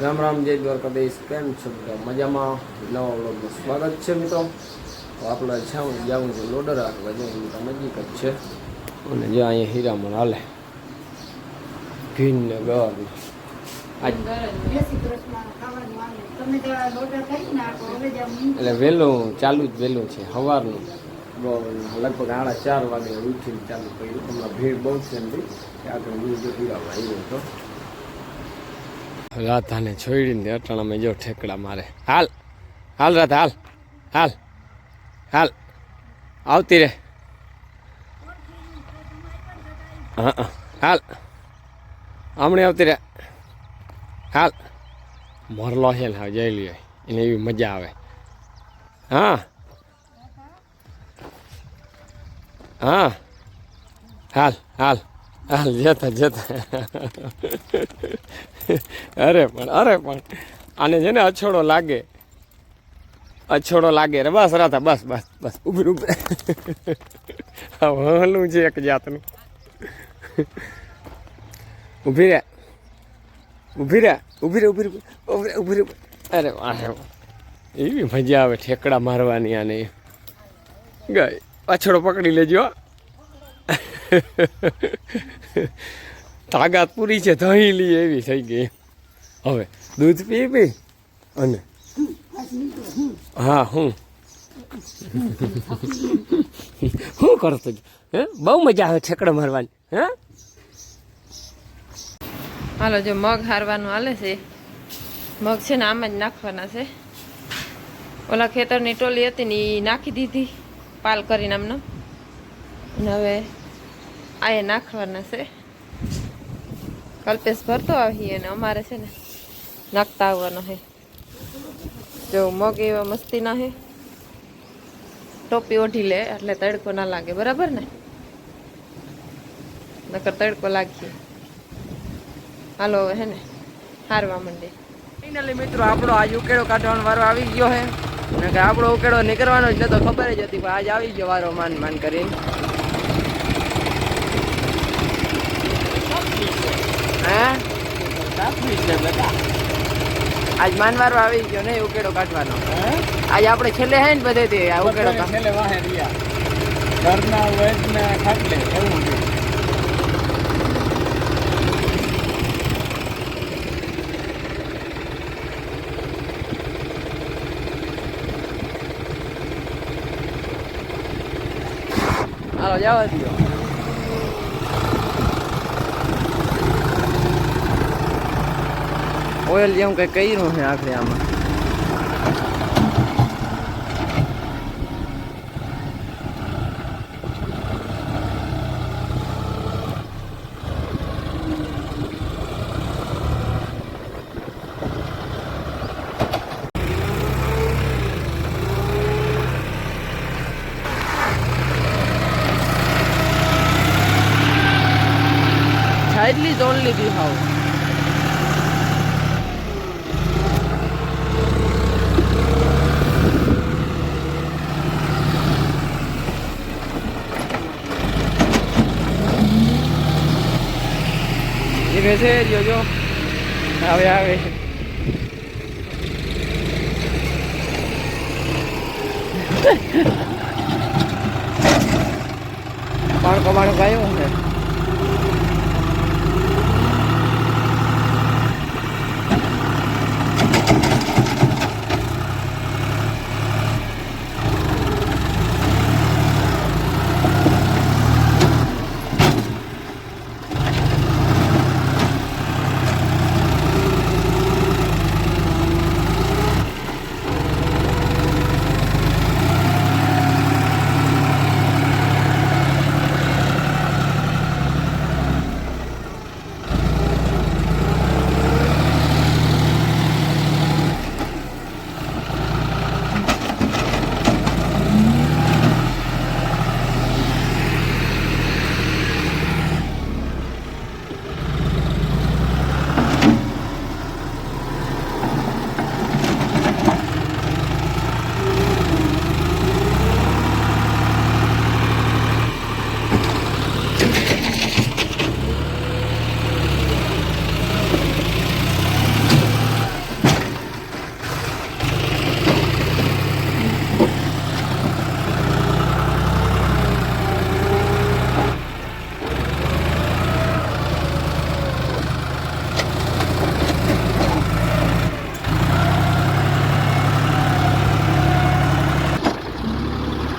રામ રામ, જય દ્વારકાધીશ. કેમ છો બધા? મજામાં? નવા વ્લોગનું સ્વાગત છે મિત્રો. તો આપણે જાઉં જાઉં છે લોડર જવું મિત્રો નજીક જ છે. અને જો અહીંયા હીરામણ હાલે. ઘીન ને ગવાનું આજ જય શ્રી કૃષ્ણ ખાવાનું આવે તમે તો આ order કરી નાખો હવે જ આમ એટલે વહેલું, ચાલુ જ વહેલું છે સવારનું લગભગ સાડા ચાર વાગે ઉઠીને ચાલુ કર્યું. હમણાં ભીડ બહુ છે આગળ હીરામાં આવ્યો હતો રાધાને છોડીને અટાણામાં જો ઠેકડા મારે. હાલ હાલ રાધા, હાલ હાલ હાલ. આવતી રે. હા. હાલ. હમણે આવતી રે. હાલ. મોરલો છે ને જઈ લઈએ એને એવી મજા આવે. હા. હા. હાલ હાલ. હાલ જતા જતા. અરે પણ અરે પણ. આને છે ને અછોડો લાગે. અછોડો લાગે. રે બસ રાતા બસ બસ બસ. ઊભી ઊભી. વહલું છે એક જાતનું. ઊભી રહ્યા ઊભી રહ્યા ઊભી રે ઊભી રે. ઊભી અરે વાહ એવી મજા આવે ઠેકડા મારવાની આને. ગઈ. પાછળો પકડી લેજો તાકાત પૂરી છે ધણીલી એવી થઈ ગઈ. હવે દૂધ પી પી અને હા, હું. શું કરતો? હે? બહુ મજા આવે છેકડો મારવાની, હે? હાલો, જો મગ હારવાનું હાલે છે. મગ છે ને આમ જ નાખવાના છે. ઓલા ખેતરની ટોલી હતી ને એ નાખી દીધી, પાલ કરીને આમનો. અને હવે આ એ નાખવાના છે. કલ્પેશ ભરતો આવીએ અને અમારે છે ને નાખતા આવવાનો છે. જો મગ એવા મસ્તીના હે ટોપી ઓઢી લે એટલે તડકો ના લાગે, બરાબર ને? નકર તડકો લાગીએ. હાલો હે ને, હારવા માંડે ફાઇનલી મિત્રો, આપણો આજ ઉકેડો કાઢવાનો વારો આવી ગયો હે અને કે આપણો ઉકેડો નીકળવાનો જ નતો, ખબર જ હતી, પણ આજ આવી ગયો વારો માન માન કરીને હે આજ માનવારો આવી ગયો ને ઉકેડો કાઢવાનો. આજ આપણે છેલ્લે હે ને બધે આ ઉકેડો છેલ્લે વાહે રહ્યા. ઘરના વૈદને ખાટલે એવું છે. હાલો જવા દો ઓઇલ જેવું કઈ કર્યું છે આખરે આમાં? Tightly is only the house. એ બેસે જોજો આવે આવે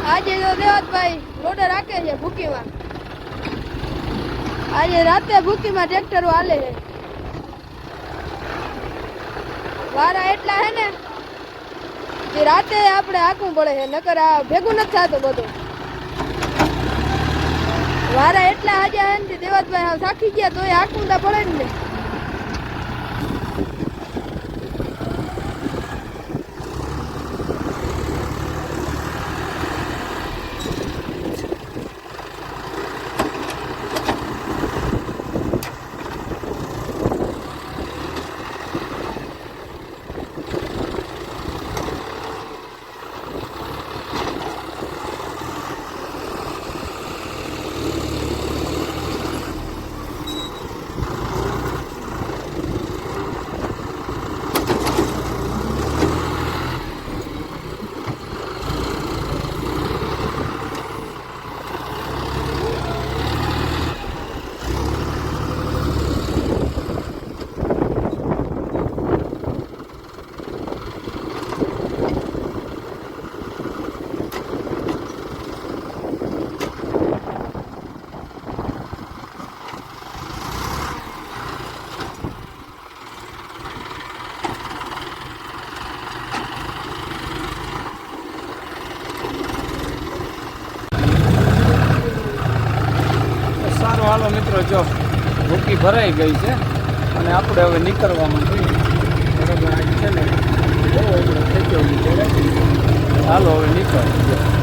બાળકો તો દેવાતભાઈ લોડર રાખે છે ભૂકીમાં. આજે રાતે ભૂકીમાં ટ્રેક્ટરો હાલે છે. વારા એટલા હે ને કે રાતે આપણે હાંકવું પડે છે, નકર આ ભેગું નથી થતું બધું. વારા એટલા આજે હે ને દેવાતભાઈ સાખી ગયા તોય હાંકવું તો પડે ને તો સારું હાલો મિત્રો, જો ભૂકી ભરાઈ ગઈ છે અને આપણે હવે નીકળવામાં જોઈએ બરાબર છે ને. બહુ થઈ ગયો હાલો, હવે નીકળ.